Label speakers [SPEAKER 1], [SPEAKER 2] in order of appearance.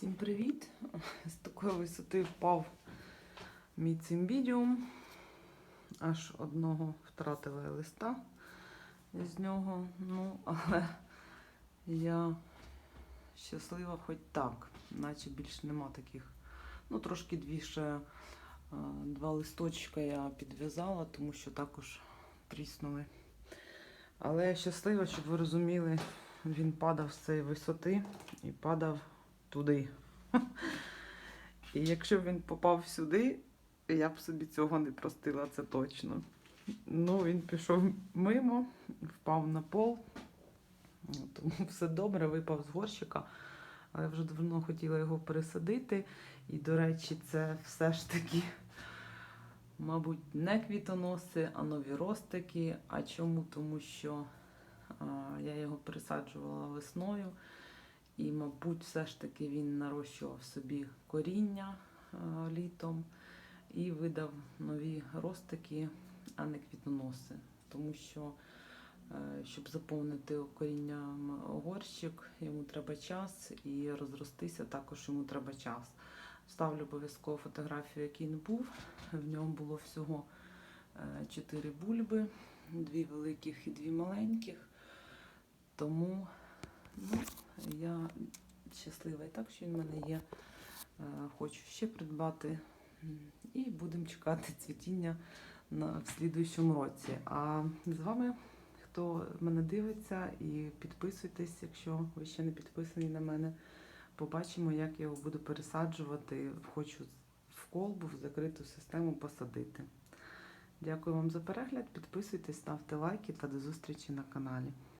[SPEAKER 1] Всім привіт! З такої висоти впав мій цимбідіум. Аж одного втратила листа з нього. Ну, але я щаслива хоч так, наче більше нема таких. Ну, трошки дві ще е, два листочка я підв'язала, тому що також тріснули. Але я щаслива, щоб ви розуміли, він падав з цієї висоти і падав туди. І якщо б він попав сюди, я б собі цього не простила, це точно. Ну, він пішов мимо, впав на пол. Тому все добре, випав з горщика. Але вже давно хотіла його пересадити. І, до речі, це все ж таки, мабуть, не квітоноси, а нові ростики. А чому? Тому що а, я його пересаджувала весною. І, мабуть, все ж таки він нарощував собі коріння е, літом і видав нові ростики, а не квітоноси. Тому що, е, щоб заповнити корінням горщик, йому треба час, і розростися також йому треба час. Ставлю обов'язково фотографію, який він був. В ньому було всього е, чотири бульби, дві великих і дві маленьких. Тому ну, я щаслива і так, що він в мене є. Е, Хочу ще придбати. І будемо чекати цвітіння в слідуючому році. А з вами, хто мене дивиться, і підписуйтесь, якщо ви ще не підписані на мене. Побачимо, як я його буду пересаджувати. Хочу в колбу, в закриту систему посадити. Дякую вам за перегляд. Підписуйтесь, ставте лайки та до зустрічі на каналі.